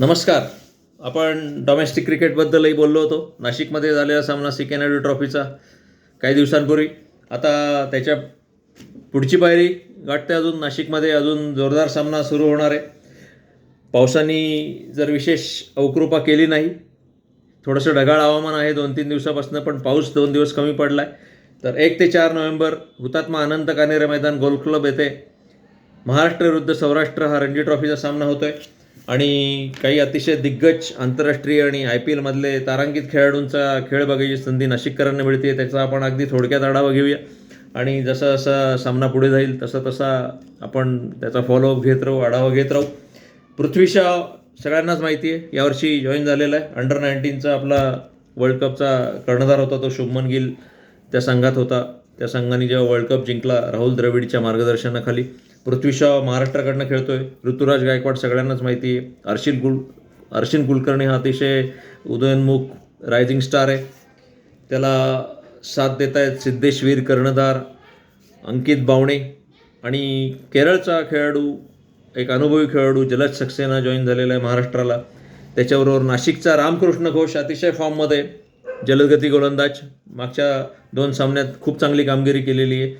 नमस्कार. आपण डोमेस्टिक क्रिकेटबद्दलही बोललो होतो. नाशिकमध्ये झालेला सामना सी नायडू ट्रॉफीचा काही दिवसांपूर्वी. आता त्याच्या पुढची पायरी गाठते अजून. नाशिकमध्ये अजून जोरदार सामना सुरू होणार आहे. पावसाने जर विशेष अवकृपा केली नाही थोडंसं ढगाळ हवामान आहे दोन तीन दिवसापासून पण पाऊस दोन दिवस कमी पडला आहे तर एक ते चार नोव्हेंबर हुतात्मा अनंत कानेरे मैदान गोल्फ क्लब येथे महाराष्ट्र विरुद्ध सौराष्ट्र हा रणजी ट्रॉफीचा सामना होतो आहे आणि काही अतिशय दिग्गज आंतरराष्ट्रीय आणि आय पी एलमधले तारांकित खेळाडूंचा खेळ बघायची संधी नाशिककरांना मिळते त्याचा आपण अगदी थोडक्यात आढावा घेऊया. आणि जसा जसा सामना पुढे जाईल तसा तसा आपण त्याचा फॉलोअप घेत राहू आढावा घेत राहू. पृथ्वीशा सगळ्यांनाच माहिती आहे यावर्षी जॉईन झालेला आहे. अंडर नाईन्टीनचा आपला वर्ल्ड कपचा कर्णधार होता तो शुभमन गिल. त्या संघात होता. त्या संघाने जेव्हा वर्ल्ड कप जिंकला राहुल द्रविडच्या मार्गदर्शनाखाली. पृथ्वी शॉ महाराष्ट्राकडनं आहे ऋतुराज गायकवाड सगळ्यांनाच माहिती आहे. अर्शिल गुल अर्शिन कुलकर्णी हा अतिशय उदयोन्मुख रायझिंग स्टार आहे. त्याला साथ देत आहेत सिद्धेशवीर कर्णधार अंकित बावणे आणि केरळचा खेळाडू एक अनुभवी खेळाडू जलज सक्सेना जॉईन झालेला आहे महाराष्ट्राला. त्याच्याबरोबर नाशिकचा रामकृष्ण घोष अतिशय फॉर्ममध्ये जलदगती गोलंदाज. मागच्या दोन सामन्यात खूप चांगली कामगिरी केलेली आहे.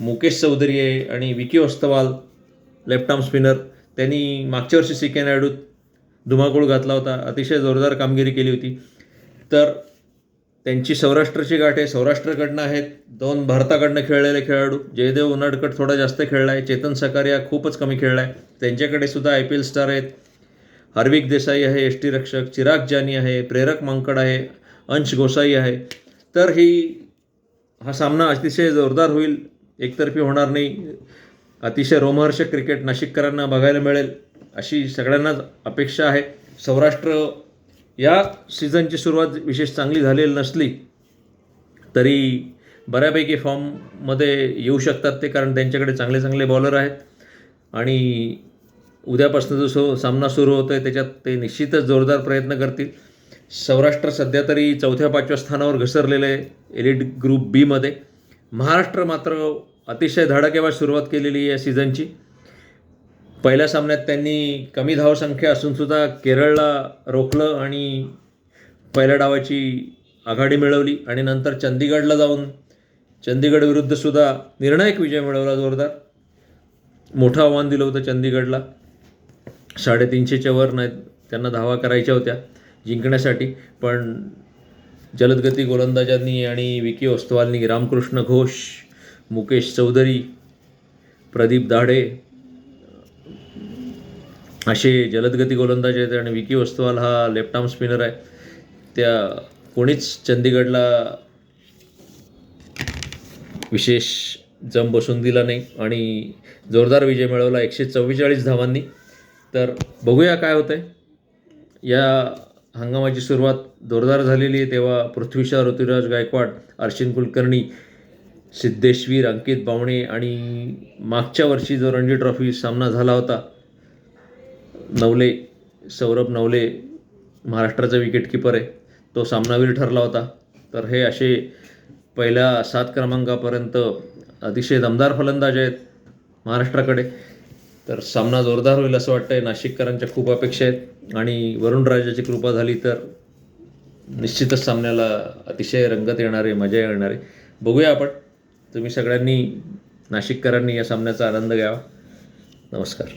मुकेश चौधरी आहे आणि Vicky Ostwal left arm spinner. त्यांनी मागच्या वर्षी सी के नायडूत धुमाकूळ घातला होता. अतिशय जोरदार कामगिरी केली होती. तर त्यांची सौराष्ट्राची गाठ आहे. सौराष्ट्राकडनं आहेत. दोन भारताकडनं खेळलेले खेळाडू. जयदेव उनाडकट थोडा जास्त खेळला आहे चेतन सकारिया खूपच कमी खेळला आहे त्यांच्याकडे सुद्धा आय पी एल स्टार आहेत. हार्विक देसाई आहे एस टी रक्षक. चिराग जानी आहे प्रेरक मांकड आहे अंश गोसाई आहे. तर ही हा सामना अतिशय जोरदार होईल. एकतर्फी होणार नाही. अतिशय रोमहर्षक क्रिकेट नाशिककरांना बघायला मिळेल अशी सगळ्यांनाच अपेक्षा आहे. सौराष्ट्र या सीझनची सुरुवात विशेष चांगली झालेली नसली तरी बऱ्यापैकी फॉर्ममध्ये येऊ शकतात ते कारण त्यांच्याकडे चांगले चांगले बॉलर आहेत. आणि उद्यापासून जो सो सामना सुरू होतो आहे त्याच्यात ते निश्चितच जोरदार प्रयत्न करतील. सौराष्ट्र सध्या तरी चौथ्या पाचव्या स्थानावर घसरलेलं आहे एलिट ग्रुप बीमध्ये महाराष्ट्र मात्र अतिशय धडाकेबाज सुरुवात केलेली आहे या सीझनची पहिल्या सामन्यात त्यांनी कमी धावसंख्या असूनसुद्धा केरळला रोखलं आणि पहिल्या डावाची आघाडी मिळवली आणि नंतर चंदीगडला जाऊन चंदीगड विरुद्धसुद्धा निर्णायक विजय मिळवला जोरदार. मोठं आव्हान दिलं होतं चंदीगडला. साडेतीनशेच्या वर नाही त्यांना धावा करायच्या होत्या जिंकण्यासाठी. पण जलदगती गोलंदाजांनी आणि विकी ओस्तवालनी रामकृष्ण घोष मुकेश चौधरी प्रदीप दाढे असे जलदगती गोलंदाज आहेत आणि विकी वस्तवाल हा लेफ्ट आर्म स्पिनर आहे. त्या कोणीच चंदीगडला विशेष जम बसून दिला नाही आणि जोरदार विजय मिळवला एकशे चव्वेचाळीस धावांनी. तर बघूया काय होतं आहे या हंगामाची सुरुवात जोरदार झालेली आहे तेव्हा पृथ्वीशा ऋतुराज गायकवाड अर्शिन कुलकर्णी सिद्धेश्वीर अंकित बावणे आणि मागच्या वर्षी जो रणजी ट्रॉफी सामना झाला होता नवले सौरभ नवले महाराष्ट्राचा विकेटकीपर आहे तो सामनावीर ठरला होता. तर हे असे पहिल्या सात क्रमांकापर्यंत अतिशय दमदार फलंदाज आहेत महाराष्ट्राकडे. तर सामना जोरदार होईल असं वाटतं आहे नाशिककरांच्या खूप अपेक्षा आहेत. आणि वरुणराजाची कृपा झाली तर निश्चितच सामन्याला अतिशय रंगत येणार आहे मजा येणार आहे. बघूया आपण. तुम्ही सगळ्यांनी नाशिककरांनी या सामन्याचा आनंद घ्यावा. नमस्कार.